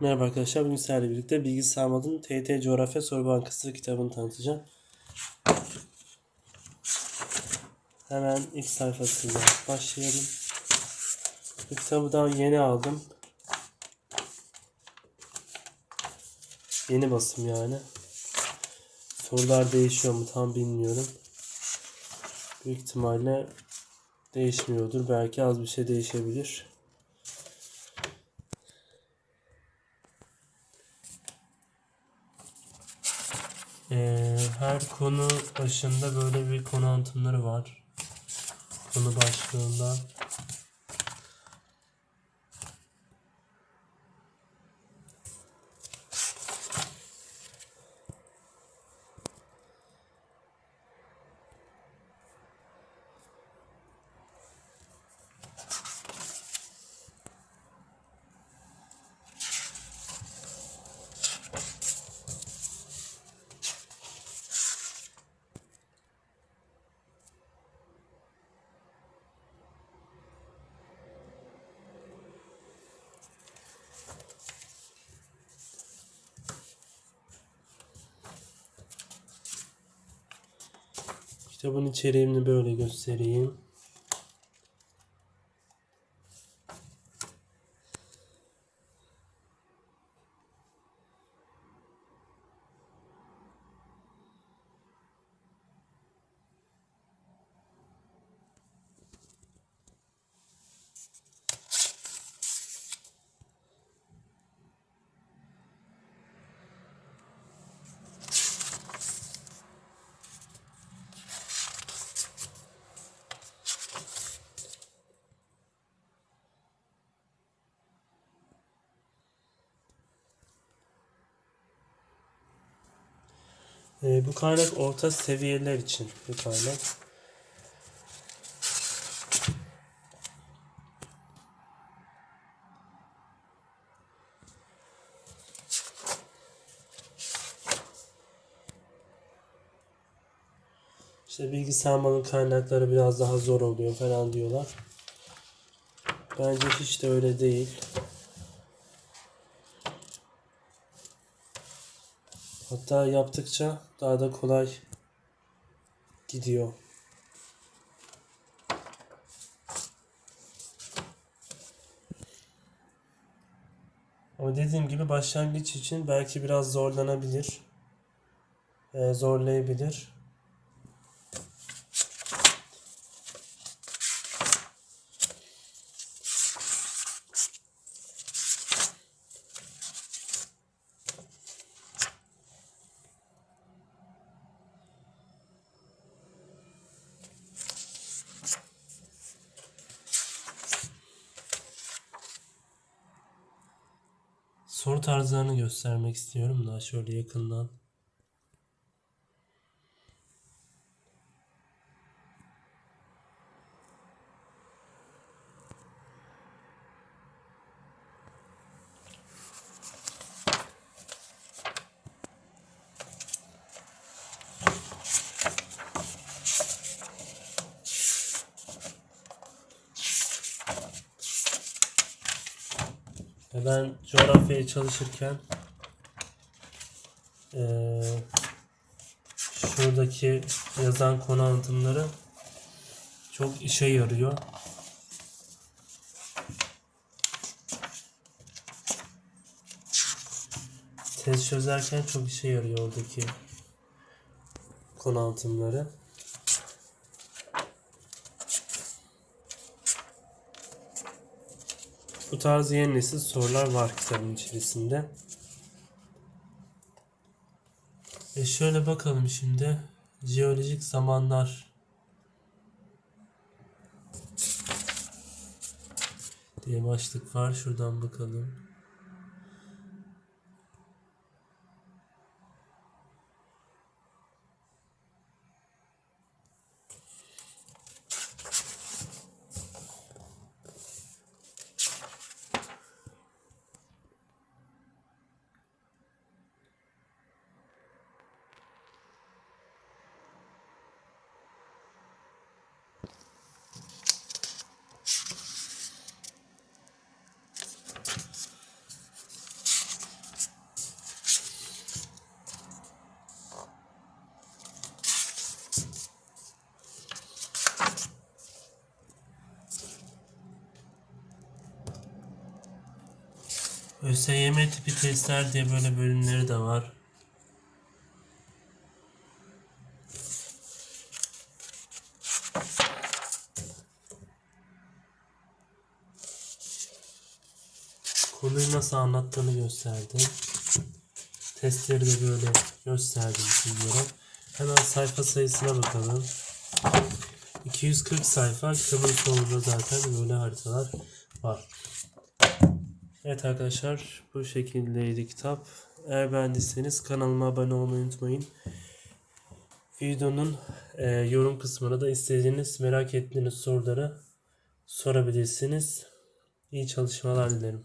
Merhaba arkadaşlar. Bugün sizlerle birlikte Bilgisayar Mod'un TYT Coğrafya Soru Bankası kitabını tanıtacağım. Hemen ilk sayfasıyla başlayalım. Bu kitabı daha yeni aldım. Yeni basım yani. Sorular değişiyor mu tam bilmiyorum. Büyük ihtimalle değişmiyordur. Belki az bir şey değişebilir. Ee, her konu başında böyle bir konu anlatımları var. Konu başlığında. Kitabın içeriğini böyle göstereyim. Ee, bu kaynak orta seviyeler için bir kaynak. İşte bilgisayar malın kaynakları biraz daha zor oluyor falan diyorlar. Bence hiç de öyle değil. Hatta yaptıkça daha da kolay gidiyor. Ama dediğim gibi başlangıç için belki biraz zorlanabilir. Ee, zorlayabilir. Soru tarzlarını göstermek istiyorum da şöyle yakından. Ben coğrafyaya çalışırken eee, şuradaki yazan konu anlatımları çok işe yarıyor. Tez çözerken çok işe yarıyor oradaki konu anlatımları. Bu tarz yeni nesil sorular var kitabın içerisinde. E şöyle bakalım şimdi. Jeolojik zamanlar diye başlık var. Şuradan bakalım. ÖSYM tipi testler diye böyle bölümleri de var. Konuyu nasıl anlattığını gösterdim. Testleri de böyle gösterdim sizlere. Hemen sayfa sayısına bakalım. 240 sayfa. Kitabın sonunda zaten böyle haritalar var. Evet arkadaşlar bu şekildeydi kitap. Eğer beğendiyseniz kanalıma abone olmayı unutmayın. Videonun e, yorum kısmına da istediğiniz merak ettiğiniz soruları sorabilirsiniz. İyi çalışmalar dilerim.